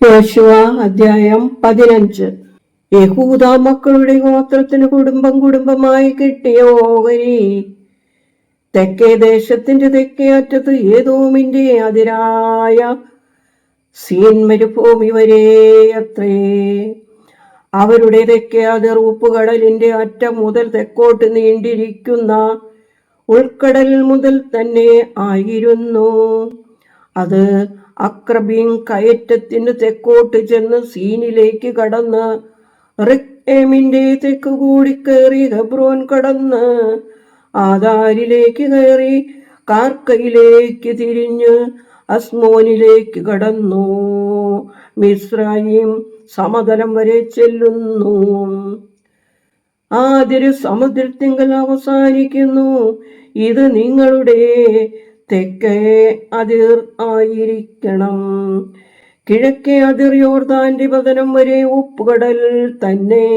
യോശുവ അധ്യായം പതിനഞ്ച്. യഹൂദ മക്കളുടെ ഗോത്രത്തിന് കുടുംബം കുടുംബമായി കിട്ടിയ ഓഹരി. തെക്കേ ദേശത്തിന്റെ തെക്കേ അറ്റത്ത് ഏതോമിന്റെ അതിരായ സീൻ മരുഭൂമി വരെ അത്രേ. അവരുടെ തെക്കേ അതിർ ഉപ്പുകടലിന്റെ അറ്റം മുതൽ തെക്കോട്ട് നീണ്ടിരിക്കുന്ന ഉൾക്കടൽ മുതൽ തന്നെ ആയിരുന്നു. അത് അക്രബീൻ കയറ്റത്തിന് തെക്കോട്ട് ചെന്ന് സീനിലേക്ക് കടന്ന് റിക്എമിന്റെ തെക്ക് കൂടി കയറി ഹെബ്രോൻ കടന്ന് ആധാരിലേക്ക് കയറി കാർക്കയിലേക്ക് തിരിഞ്ഞ് അസ്മോനിലേക്ക് കടന്നു. മിശ്രയും സമതലം വരെ ചെല്ലുന്നു. ആതിര് സമുദ്രത്തിങ്കൽ അവസാനിക്കുന്നു. ഇത് നിങ്ങളുടെ തെക്കേ അതിർ ആയിരിക്കണം. കിഴക്കേ അതിർ യോർദാന്റെ പതനം വരെ ഉപ്പുകടൽ തന്നെ.